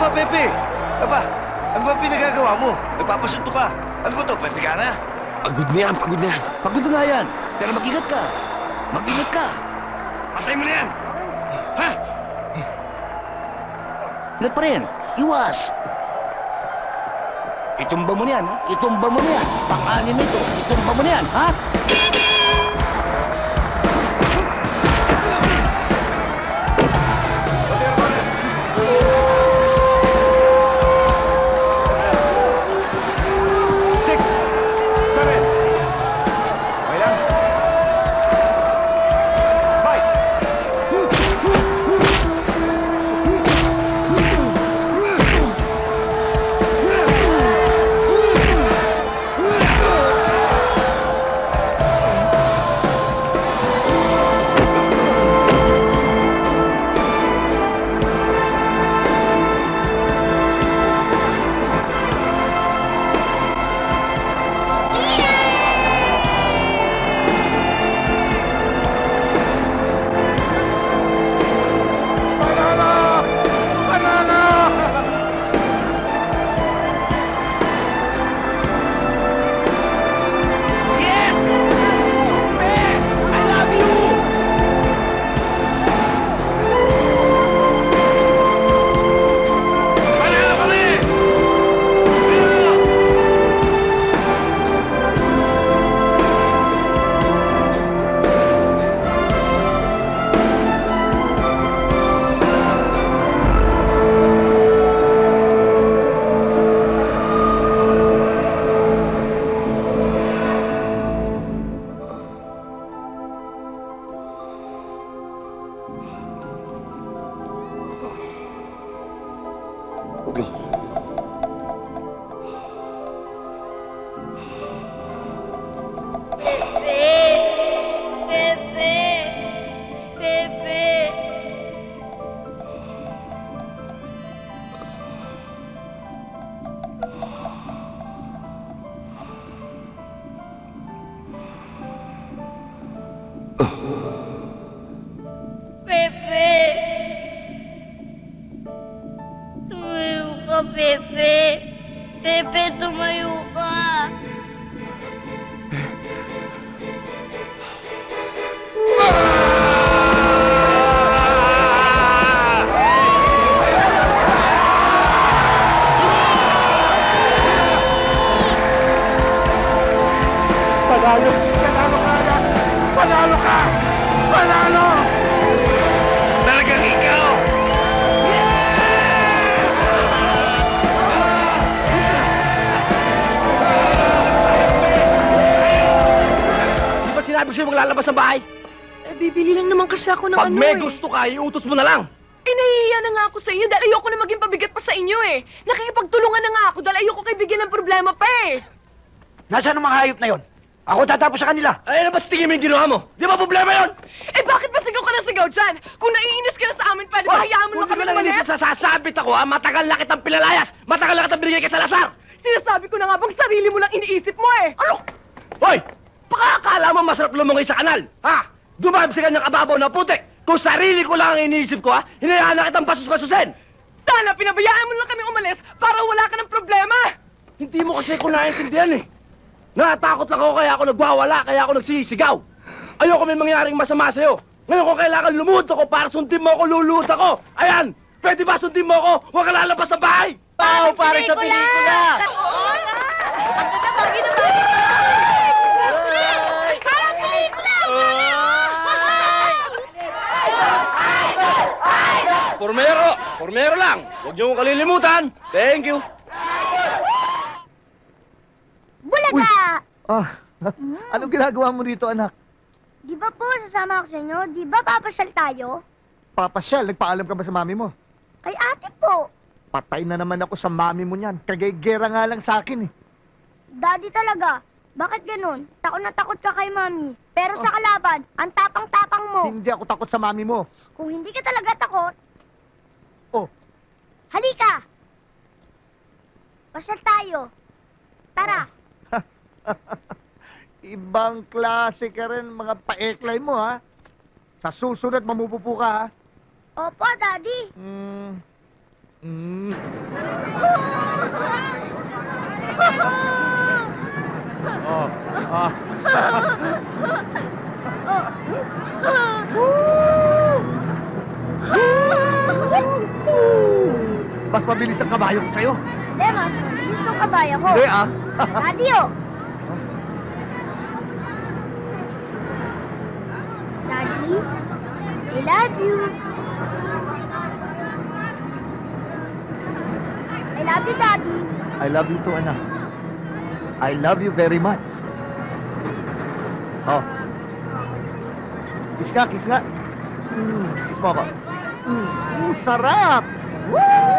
ba, Pepe? Aba, ano ba pinagagawa mo? Nagpapasunto ka. Ano ba to, pwede ka na? Pagod na yan, pagod na yan. Pagod na nga yan. Pero mag-ingat ka. Mag-ingat ka. Patay mo na yan! Ha? Ingat pa rin. Iwas. Itumba mo na yan, ha? Itumba mo na yan. Pang-anin na ito. Itumba mo na yan, ha? Pepe! Pepe! Pepe! Pepe! Pepe! Pepe, tumayo ka! Panalo! Panalo ka na! Panalo ka! Panalo! Sinabi ko sa'yo maglalabas ng bahay? Eh, bibili lang naman kasi ako ng Pag ano may eh. gusto ka, iutos mo na lang. Eh, nahihiya na nga ako sa inyo dahil ayoko na maging pabigat pa sa inyo eh. Nakikipagtulungan na nga ako dahil ayoko kayo bigyan ng problema pa eh. Nasaan ang mga hayop na yon? Ako tatapos sa kanila. Ay, ano ba sa tingin mo yung ginawa mo? Di ba problema yun? Eh, bakit ba sigaw ka na sigaw dyan? Kung naiinis ka na sa amin, pwede ba hayaan mo lang kami naman nang inisip sa sasabit ako, ha? Matagal na kitang pinalayas! Matagal na kitang binigay kay Salazar! Sinasabi ko na nga bang sarili mo lang iniisip mo eh. Ano? Hoy! Baka akala mo masarap lumungay sa kanal, ha? Dumahib sa kanyang kababaw na putik! Kung sarili ko lang ang iniisip ko, ha? Hinayaan na kitang pasus-pasusin! Sana pinabayaan mo lang kami umalis para wala ka ng problema. Hindi mo kasi ko naiintindihan, eh. Natakot lang ako kaya ako nagwawala, kaya ako nagsisigaw. Ayoko may mangyaring masama sa'yo. Ngayon kung kailangan lumuhod ako para sundin mo ako, luluhod ako. Ayan! Pwede ba sundin mo ako? Huwag ka lalabas sa bahay! Pao, para sa pelikula! Oo nga! Ang ganda bagay na bagay! Parang pelikula! Formero lang! Huwag niyo kong kalilimutan! Thank you! Bulaga! Ah, anong ginagawa mo dito, anak? Di ba po sasama ako sa inyo? Di ba papasyal tayo? Papasyal, nagpaalam ka ba sa mami mo? Kay ate po. Patay na naman ako sa mami mo niyan. Kagay-gera nga lang sa akin eh. Daddy talaga. Bakit ganun? Takot na takot ka kay mami. Pero sa kalaban, ang tapang-tapang mo. Hindi ako takot sa mami mo. Kung hindi ka talaga takot, halika! Pasyal tayo. Tara. ibang klase ka rin, mga paeklay mo ha. Sa susunod, mamupupo ka ha. Opo, Daddy. Mm. Mm. Mabilis ang kabayo ko sa'yo. Hindi, mas mabilis tong kabaya ko. Hindi ah. Daddy, oh. Daddy, I love you. I love you, Daddy. I love you too, anak. I love you very much. Oh. Kiss ka, kiss ka. Mm, kiss mo ako. Mm, sarap! Sinabi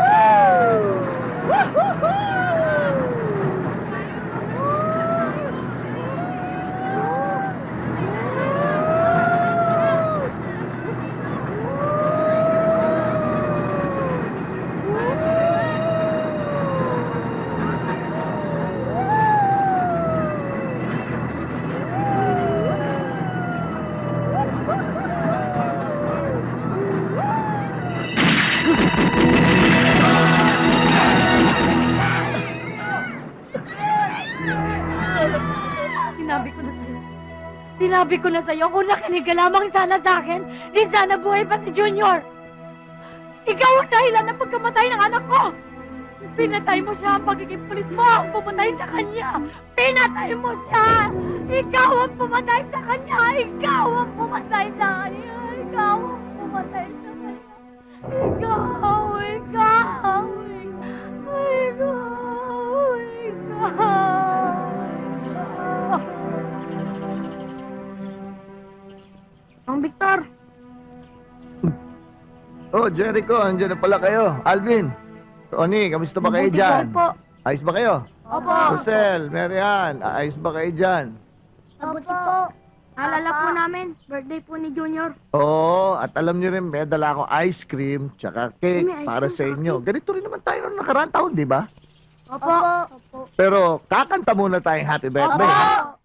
Sinabi ko na sa'yo, kung nakinig ka lamang sana sa akin, di sana buhay pa si Junior. Ikaw ang dahilan ng pagkamatay ng anak ko. Pinatay mo siya ang pagiging pulis mo ang pumatay sa kanya. Pinatay mo siya. Ikaw ang pumatay sa kanya. Ikaw ang pumatay sa kanya. Ikaw ang pumatay sa Oh, Jericho, andyan na pala kayo. Alvin, Tony, kamusta ba kayo mabuti dyan? po. Ayos ba kayo? Opo. Rosel, Marian, ayos ba kayo dyan? Mabuti po. Alala po namin, birthday po ni Junior. Oo, at alam niyo rin, may dala akong ice cream tsaka cake May ice para cream sa sa inyo. Ganito rin naman tayo noong nakaraan taon, di ba? Opo. Pero kakanta muna tayong happy birthday. Opo.